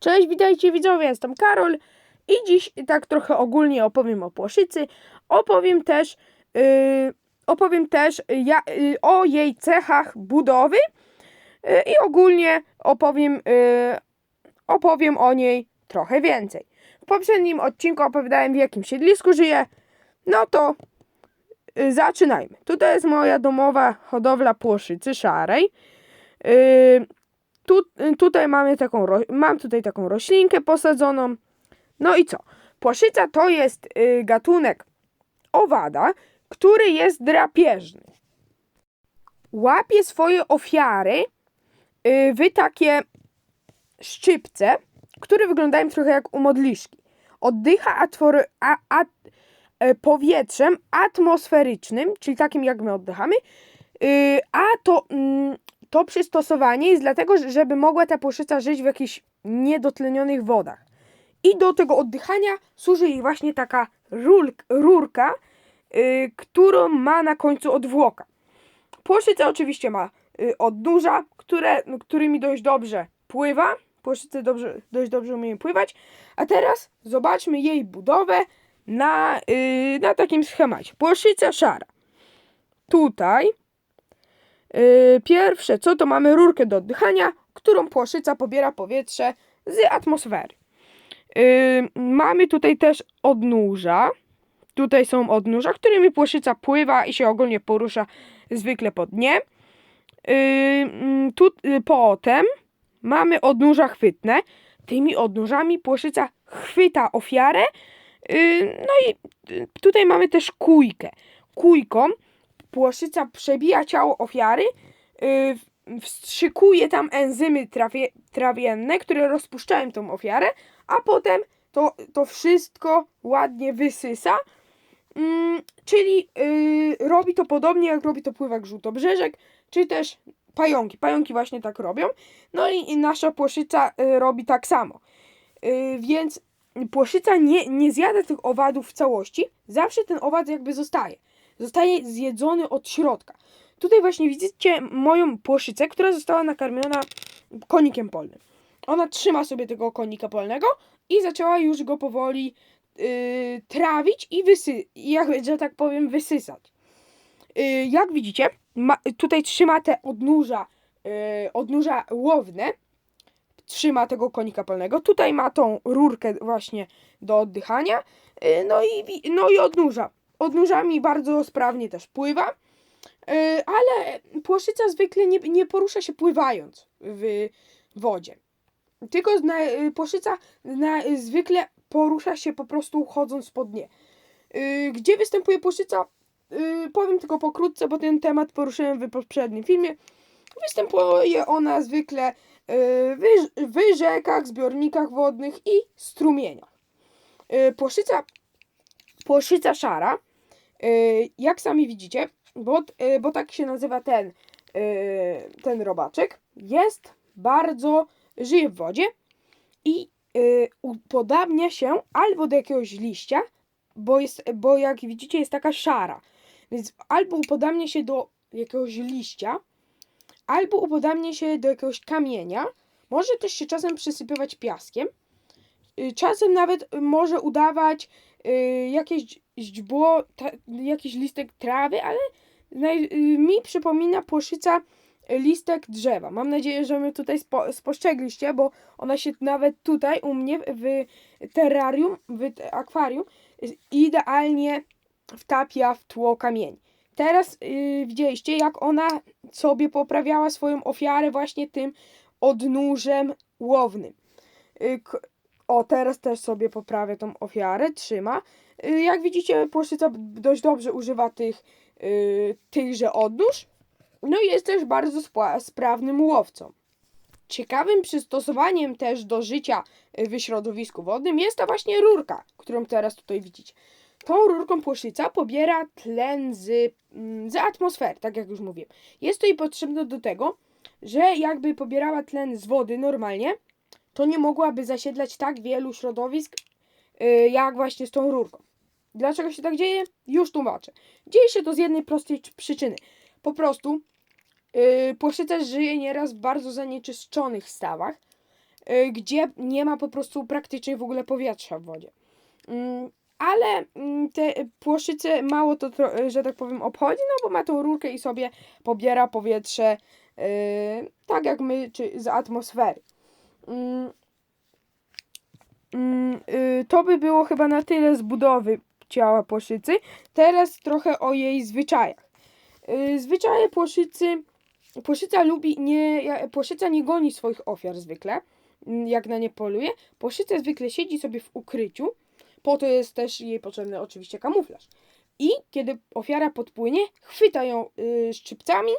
Cześć, witajcie widzowie, jestem Karol i dziś tak trochę ogólnie opowiem o Płoszycy. Opowiem też, yy, opowiem też ja, yy, o jej cechach budowy yy, i ogólnie opowiem, yy, opowiem o niej trochę więcej. W poprzednim odcinku opowiadałem w jakim siedlisku żyję, no to yy, zaczynajmy. Tutaj jest moja domowa hodowla Płoszycy szarej. Yy, tu, tutaj mamy taką, mam tutaj taką roślinkę posadzoną. No i co? Płaszyca to jest y, gatunek owada, który jest drapieżny. Łapie swoje ofiary y, w takie szczypce, które wyglądają trochę jak u modliszki. Oddycha atwory, a, a, e, powietrzem atmosferycznym, czyli takim jak my oddychamy, y, a to, mm, to przystosowanie jest dlatego, że- żeby mogła ta płoszyca żyć w jakichś niedotlenionych wodach. I do tego oddychania służy jej właśnie taka rurk, rurka, y, którą ma na końcu odwłoka. Płoszyca oczywiście ma y, odnóża, które, którymi dość dobrze pływa. Płoszyce dobrze, dość dobrze umieją pływać. A teraz zobaczmy jej budowę na, y, na takim schemacie. Płoszyca szara. Tutaj Yy, pierwsze, co to mamy rurkę do oddychania, którą płoszyca pobiera powietrze z atmosfery. Yy, mamy tutaj też odnóża. Tutaj są odnóża, którymi płoszyca pływa i się ogólnie porusza zwykle po dnie. Yy, mm, tu, potem mamy odnóża chwytne. Tymi odnóżami płoszyca chwyta ofiarę. No i tutaj mamy też kujkę. Kujką płoszyca przebija ciało ofiary, yy, wstrzykuje tam enzymy trawie, trawienne, które rozpuszczają tą ofiarę, a potem to, to wszystko ładnie wysysa. Mm, czyli yy, robi to podobnie jak robi to pływak żółtobrzeżek, czy też pająki. Pająki właśnie tak robią. No i, i nasza płoszyca y, robi tak samo. Y, więc płoszyca nie, nie zjada tych owadów w całości, zawsze ten owad jakby zostaje zostaje zjedzony od środka. Tutaj właśnie widzicie moją płoszycę, która została nakarmiona konikiem polnym. Ona trzyma sobie tego konika polnego i zaczęła już go powoli yy, trawić i wysy, jak, że tak powiem, wysysać. Yy, jak widzicie, ma, tutaj trzyma te odnóża, yy, odnóża łowne, trzyma tego konika polnego. Tutaj ma tą rurkę właśnie do oddychania, yy, no, i, no i odnóża odnóżami bardzo sprawnie też pływa, yy, ale płoszyca zwykle nie, nie porusza się pływając w wodzie. Tylko zna, yy, płoszyca zna, zwykle porusza się po prostu chodząc po dnie. Gdzie występuje płoszyca? Powiem tylko pokrótce, bo ten temat poruszyłem w poprzednim filmie. Występuje ona zwykle w, w rzekach, zbiornikach wodnych i strumieniach. Płoszyca, płoszyca szara jak sami widzicie, bo, yy, bo tak się nazywa ten, yy, ten robaczek, jest bardzo, żyje w wodzie i upodabnia się albo do jakiegoś liścia, bo, jest, bo jak widzicie jest taka szara, więc albo upodabnia się do jakiegoś liścia, albo upodabnia się do jakiegoś kamienia, może też się czasem przysypywać piaskiem, czasem nawet może udawać yy, jakieś źdźbło, ta, jakiś listek trawy, ale naj, y, mi przypomina płoszyca y, listek drzewa. Mam nadzieję, że my tutaj spo, spostrzegliście, bo ona się nawet tutaj u mnie w terrarium, w akwarium y, idealnie wtapia w tło kamieni. Teraz y, widzieliście, jak ona sobie poprawiała swoją ofiarę właśnie tym odnóżem łownym. Y, k- o, teraz też sobie poprawia tą ofiarę, trzyma. Y, Jak widzicie, płoszyca dość dobrze używa tych, y, tychże odnóż. No i jest też bardzo sprawnym łowcą. Ciekawym przystosowaniem też do życia y, w środowisku wodnym jest ta właśnie rurka, którą teraz tutaj widzicie. Tą rurką płoszyca pobiera tlen z, mm, z atmosfery, tak jak już mówiłem. Jest to jej potrzebne do tego, że jakby pobierała tlen z wody normalnie, to nie mogłaby zasiedlać tak wielu środowisk, y, jak właśnie z tą rurką. Dlaczego się tak dzieje? Już tłumaczę. Dzieje się to z jednej prostej przyczyny. Po prostu yy, żyje nieraz w bardzo zanieczyszczonych stawach, y, gdzie nie ma po prostu praktycznie w ogóle powietrza w wodzie. Mm, Ale mm, te płoszyce mało to, tro- że tak powiem, obchodzi, no bo ma tą rurkę i sobie pobiera powietrze y, tak jak my, czy z atmosfery. Mm, y, To by było chyba na tyle z budowy ciała płoszycy. Teraz trochę o jej zwyczajach. Y, Zwyczaje płoszycy. Płoszyca lubi nie. Płoszyca nie goni swoich ofiar zwykle, mm, jak na nie poluje. Płoszyca zwykle siedzi sobie w ukryciu. Po to jest też jej potrzebny oczywiście kamuflaż. I kiedy ofiara podpłynie, chwyta ją y, szczypcami.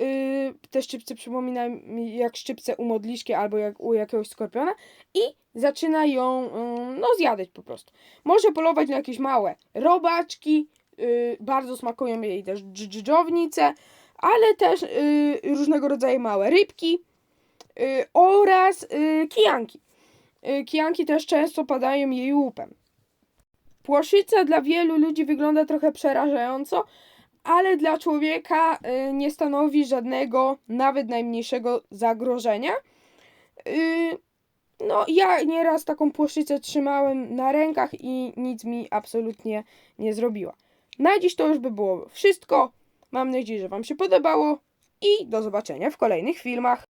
Y, te szczypce przypominają mi jak szczypce u modliszki albo jak u jakiegoś skorpiona. I zaczyna ją y, no, zjadać po prostu. Może polować na jakieś małe robaczki. Y, bardzo smakują jej też dż- dżdżownice, ale też y, różnego rodzaju małe rybki y, oraz y, kijanki. Y, Kijanki też często padają jej łupem. Płoszyca dla wielu ludzi wygląda trochę przerażająco, ale dla człowieka y, nie stanowi żadnego, nawet najmniejszego zagrożenia. Y, No, ja nieraz taką płoszycę trzymałem na rękach i nic mi absolutnie nie zrobiła. Na dziś to już by było wszystko. Mam nadzieję, że Wam się podobało i do zobaczenia w kolejnych filmach.